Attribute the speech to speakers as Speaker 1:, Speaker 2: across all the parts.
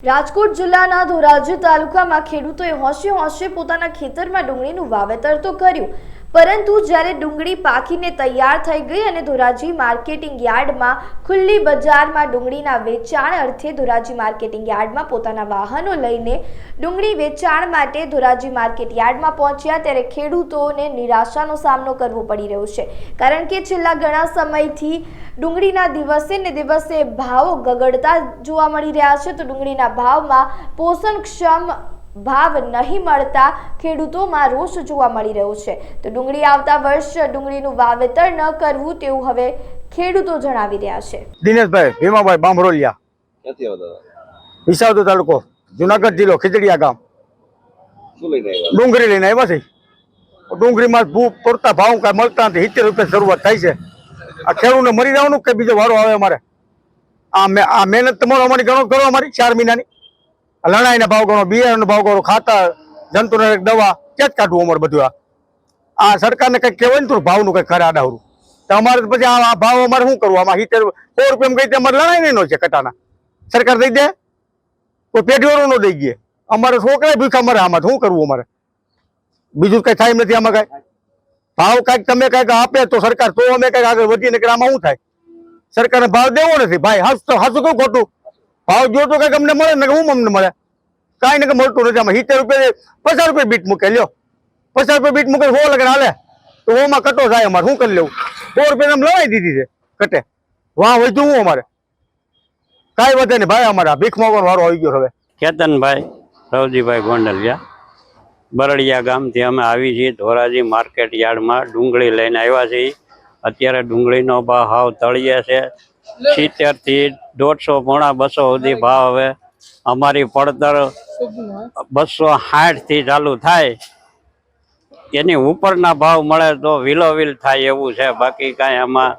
Speaker 1: રાજકોટ જિલ્લાના ધોરાજી તાલુકામાં ખેડૂતોએ હોંશે હોંશે પોતાના ખેતરમાં ડુંગળીનું વાવેતર તો કર્યું. પરંતુ જ્યારે ડુંગળી પાકીને તૈયાર થઈ ગઈ અને ધોરાજી માર્કેટિંગ યાર્ડમાં ખુલ્લી બજારમાં ડુંગળીના વેચાણ અર્થે ધોરાજી માર્કેટિંગ યાર્ડમાં પોતાના વાહનો લઈને ડુંગળી વેચાણ માટે ધોરાજી માર્કેટ યાર્ડમાં પહોંચ્યા, ત્યારે ખેડૂતોને નિરાશાનો સામનો કરવો પડી રહ્યો છે. કારણ કે છેલ્લા ઘણા સમયથી ડુંગળીના દિવસે ને દિવસે ભાવો ગગડતા જોવા મળી રહ્યા છે, તો ડુંગળીના ભાવમાં પોષણક્ષમ ભાવ નહીં મળતા ખેડૂતોમાં રોષ જોવા મળી રહ્યો છે. તો ડુંગળી આવતા વર્ષ ડુંગળીનું વાવેતર ન કરવું તેવું હવે ખેડૂતો જણાવી રહ્યા છે.
Speaker 2: દિનેશભાઈ ભીમાભાઈ બામરોલિયા
Speaker 3: ક્યાંથી આવતા. હતા
Speaker 2: તાલુકો જુનાગઢ જિલ્લો ખીચડીયા ગામ.
Speaker 3: શું
Speaker 2: ડુંગળી લઈને આવ્યા છે ડુંગળીમાં ભૂ પૂરતા ભાવ કાંઈ મળતા નથી. સિત્તેર રૂપિયા શરૂઆત થાય છે. આ ખેડૂતને મરી જવાનું કે બીજો વારો આવે અમારે? આ મે આ મહેનત તમારો અમારી ગણો કરો અમારી ચાર મહિનાની. લણાઈના ભાવ ગણો, બિયારણનો ભાવ ગણો, ખાતર જંતુનાશક દવા ક્યાં જ કાઢવું અમારે બધું આ? આ સરકારને કંઈક કહેવાય ને થોડું ભાવનું કંઈક ખરા આડાવરું. તો અમારે પછી આ ભાવ અમારે શું કરવું? આમાં સિત્તેર સો રૂપિયા ગઈ અમારે લણાઈ નહીં છે કટાના. સરકાર દઈ દે? કોઈ પેઢીઓનો ન દઈ ગયે. અમારે છોકરા ભૂખા મરે આમાં શું કરવું અમારે? બીજું કઈ થાય નથી આમાં કઈ? ભાવ કાંઈક તમે કંઈક આપે તો સરકાર, તો અમે કંઈક આગળ વધીએ ને આમાં શું થાય? સરકારને ભાવ દેવો નથી. ભાઈ હાસ તો હસું કયું ખોટું? ભાવ જોતો કંઈક અમને મળે ને હું અમને મળે? કાંઈ ને મળતું નથી આમાં. સિત્તેર રૂપિયા પચાસ રૂપિયા બીટ મૂકે, લ્યો. પચાસ રૂપિયા બીટ મૂકે હો લગન હાલે. તો ઓમાં કટો થાય અમારે, શું કરી લેવું? સો રૂપિયા લવાઈ દીધી છે, કટે. વાહ વધ્યું હું અમારે? કાંઈ વધે નહીં, ભાઈ, અમારા ભીખ માંગવાનો વારો આવી ગયો હવે.
Speaker 4: કેતનભાઈ, રવજીભાઈ ગોંડલિયા. બરડિયા ગામથી અમે આવી છીએ, ધોરાજી માર્કેટ યાર્ડમાં ડુંગળી લઈને આવ્યા છીએ. અત્યારે ડુંગળીનો ભાવ તળિયે છે. સિત્તેરથી દોઢસો પોણા બસો સુધી ભાવ હવે અમારી પડતર બસો સાઠથી ચાલુ થાય. એની ઉપરના ભાવ મળે તો વિલોવિલ થાય એવું છે. બાકી કાંઈ આમાં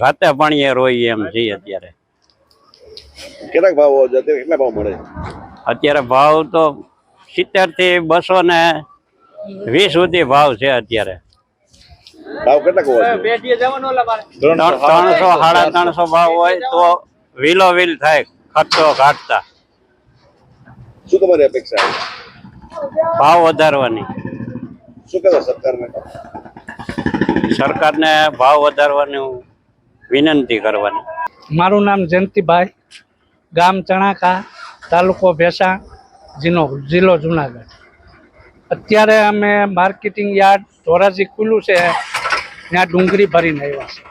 Speaker 4: રાતે પાણીએ રોઈએ એમ છીએ અત્યારે.
Speaker 3: કેટલાક ભાવ કેટલા ભાવ મળે?
Speaker 4: અત્યારે ભાવ તો સિત્તેરથી બસો ને વીસ સુધી ભાવ છે અત્યારે.
Speaker 3: ભાવ કેટલાક
Speaker 4: હોય ત્રણસો સાડા ત્રણસો ભાવ હોય તો વિલો વિલ થાય ખર્ચો ઘાટતા.
Speaker 3: શું તમારી અપેક્ષા
Speaker 4: ભાવ વધારવાની.
Speaker 3: શું કહેવા સરકારને?
Speaker 4: સરકારને ભાવ વધારવાની વિનંતી કરવાની.
Speaker 5: મારું નામ જયંતિભાઈ ગામ ચણાકા તાલુકો ભેસાણ જિલ્લો જિલ્લો જુનાગઢ. અત્યારે અમે માર્કેટિંગ યાર્ડ ધોરાજી ખુલ્લું છે. ત્યાં ડુંગળી ભરીને આવ્યા છે.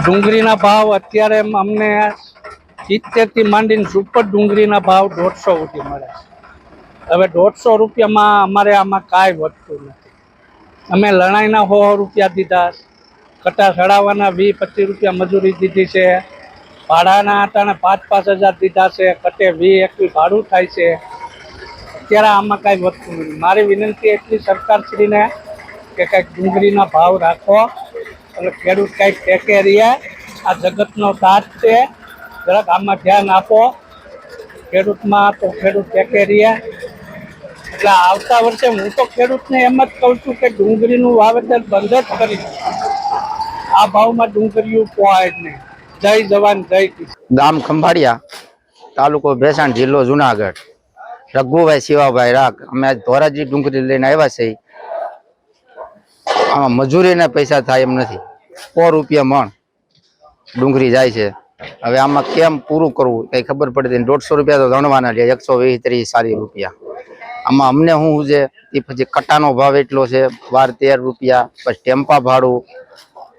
Speaker 5: ડુંગળીના ભાવ અત્યારે અમને સિત્તેરથી માંડીને સુપર ડુંગળીના ભાવ દોઢસો સુધી મળે છે. હવે દોઢસો રૂપિયામાં અમારે આમાં કાંઈ વધતું નથી. અમે લણાઈના સો રૂપિયા દીધા કટા ચડાવવાના વીસ પચીસ રૂપિયા મજૂરી દીધી છે. ભાડાના આટાને પાંચ પાંચ હજાર દીધા છે. કટે વી એકવી ભાડું થાય છે. અત્યારે આમાં કાંઈ વધતું નથી. મારી વિનંતી એટલી સરકારશ્રીને કે કંઈક ડુંગળીના ભાવ રાખો અને ખેડૂત કંઈક ટેકે રહીએ આ જગતનો સાથ છે. જરાક આમાં ધ્યાન આપો. ખેડૂતમાં તો ખેડૂત ટેકે રહીએ એટલે આવતા વર્ષે હું તો ખેડૂતને એમ જ કહું છું કે ડુંગળીનું વાવેતર બંધ જ કરી આ ભાવમાં ડુંગળીઓ પોહાય નહીં. જય જવાન, જય
Speaker 6: ગામ ખંભાળિયા, તાલુકો ભેસાણ જિલ્લો જુનાગઢ. રઘુભાઈ શિવાભાઈ રાગ, અમે ધોરાજી ડુંગળી લઈને આવ્યા છે આમાં મજૂરીના પૈસા થાય એમ નથી. સો રૂપિયા મણ ડુંગળી જાય છે. હવે આમાં કેમ પૂરું કરવું કઈ ખબર પડતી દોઢસો રૂપિયા તો ગણવાના છે એકસો વીસ ત્રીસ સારી રૂપિયા. આમાં અમને શું છે એ પછી કટાનો ભાવ એટલો છે બાર તેર રૂપિયા પછી ટેમ્પા ભાડું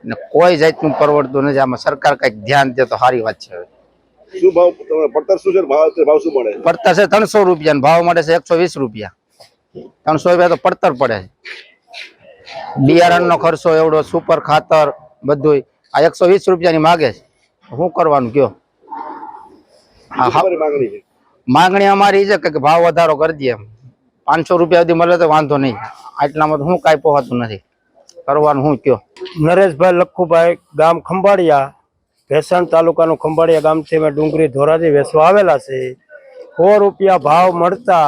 Speaker 6: ને કોઈ જાતનું પરવડતું નથી. આમાં સરકાર કંઈક ધ્યાન દે તો સારી વાત છે
Speaker 3: શું ભાવ પડતર શું છે ને ભાવ અત્યારે ભાવ શું મળે?
Speaker 6: પડતર છે ત્રણસો રૂપિયા ભાવ મળે છે એકસો વીસ રૂપિયા. ત્રણસો રૂપિયા તો પડતર પડે છે. બિયારણનો ખર્ચો એવડો સુપર ખાતર બધું આ એકસો વીસ રૂપિયાની માગે છે. શું કરવાનું કયો? હા. હા
Speaker 3: માંગણી
Speaker 6: અમારી છે કે ભાવ વધારો કરી દે એમ. પાંચસો રૂપિયા સુધી મળે તો વાંધો નહીં. આટલામાં તો શું કાંઈ પોહાતું નથી. કરવાનું શું કયો?
Speaker 2: નરેશભાઈ લખુભાઈ ગામ ખંભાળિયા ભેસાણ તાલુકાનું ખંભાળિયા ગામથી અમે ડુંગળી ધોરાજી વેસવા આવેલા છે સો રૂપિયા ભાવ મળતા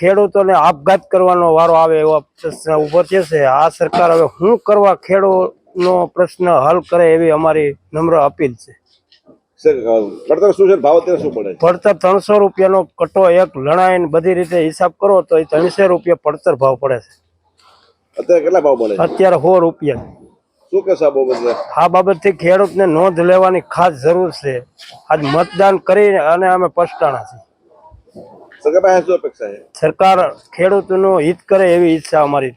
Speaker 2: ખેડૂતોને આપઘાત કરવાનો વારો આવે એવો પ્રશ્ન થશે છે. આ સરકાર હવે શું કરવા ખેડૂતનો પ્રશ્ન હલ કરે એવી અમારી નમ્ર અપીલ છે.
Speaker 3: પડતર છે?
Speaker 7: ત્રણસો રૂપિયાનો કટો એક લણાઈને બધી રીતે હિસાબ કરો તો એ ત્રણસો રૂપિયા પડતર ભાવ પડે છે.
Speaker 3: અત્યારે કેટલા ભાવ મળે
Speaker 7: અત્યારે સો રૂપિયા.
Speaker 3: શું કહેશો આ બાબતે?
Speaker 7: આ બાબતથી ખેડૂતને નોંધ લેવાની ખાસ જરૂર છે. આજ મતદાન કરી અને અમે પસ્તાણા છીએ.
Speaker 3: સરકાર પાસે શું અપેક્ષા છે?
Speaker 7: સરકાર ખેડૂતનું હિત કરે એવી ઈચ્છા અમારી.